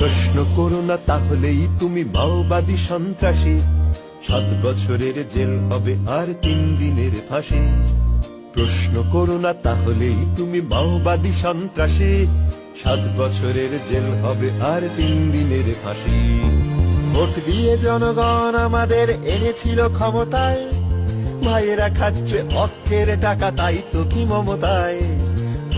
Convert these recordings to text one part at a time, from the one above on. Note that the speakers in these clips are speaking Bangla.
প্রশ্ন করো না তাহলেই তুমি মাওবাদী সন্ত্রাসী। সাত বছরের জেল হবে আর তিন দিনের ফাঁসি। প্রশ্ন করো না তাহলেই তুমি মাওবাদী সন্ত্রাসী। সাত বছরের জেল হবে আর তিন দিনের ফাঁসি। ভোট দিয়ে জনগণ আমাদের এনেছিল ক্ষমতায়। ভাইয়েরা খাচ্ছে অক্ষের টাকা, তাই তো কি মমতায়?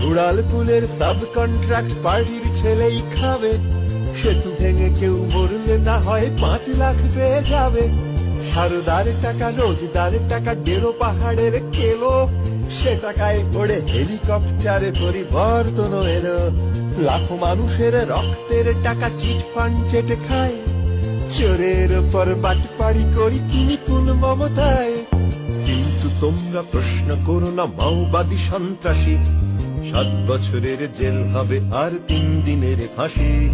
উড়ালপুলের সাব কন্ট্রাক্ট পার্টির ছেলেই খাবে। সেতু ভেঙে কেউ মরলে না হয় পাঁচ লাখ পেয়ে যাবে। সারদার টাকা, রোজদার টাকা, ডেরো পাহাড়ের কেলো। সে টাকায় ওড়ে হেলিকপ্টারে পরিবর্তন এলো। লাখো মানুষের রক্তের টাকা চিট ফান্ড চেটে খায়। চোরের পর বাটপাড়ি করি কিনি পুন মমতায়। কিন্তু তোমরা প্রশ্ন করো না, মাওবাদী সন্ত্রাসী। সাত বছরের জেল হবে আর তিন দিনের ফাঁসি।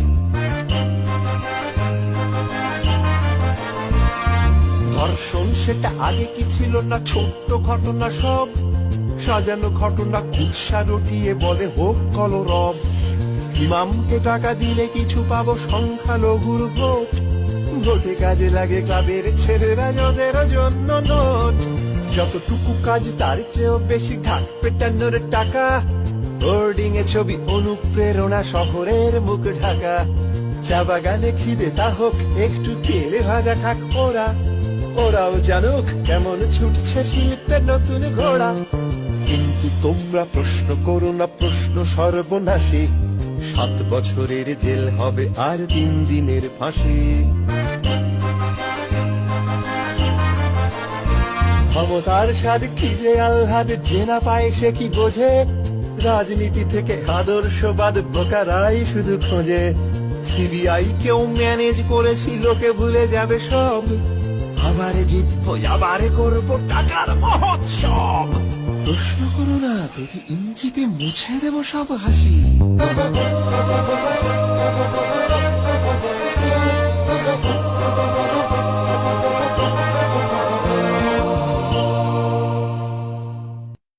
সেটা আগে কি ছিল না? ছোট্ট ঘটনা সব। সাজানো ঘটনা কুৎসা রটিয়ে বলে, হোক কলরব। ইমামকে টাকা দিলে কিছু পাবো, সংখ্যালঘুর ভোট। ভোটে কাজে লাগে ক্লাবের ছেলেরা, যাদের জন্য নোট। যতটুকু কাজ, তার চেয়েও বেশি ঢাক পেটানোর টাকা। হোর্ডিং এ ছবি, অনুপ্রেরণা, শহরের মুখ ঢাকা। চা বাগানে খিদে, তা হোক, একটু তেলে ভাজা খাক ওরা। ওরাও জানুক কেমন ছুটছে শিল্পের নতুন ঘোড়া। কিন্তু তোমরা প্রশ্ন করো না, প্রশ্ন সর্বনাশী। সাত বছরের জেল হবে আর তিন দিনের ফাঁসি। ক্ষমতার স্বাদ কি যে আহ্লাদ, যে না পায় সে কি বোঝে? রাজনীতি থেকে আদর্শবাদ বোকারাই শুধু খোঁজে। সিবিআই কেউ ম্যানেজ করেছি, লোকে ভুলে যাবে সব। আবারে জিতবো আবারে করব টাকার মহোৎসব। প্রশ্ন করো না দেখি ইঞ্চিতে মুছে দেবো সব হাসি।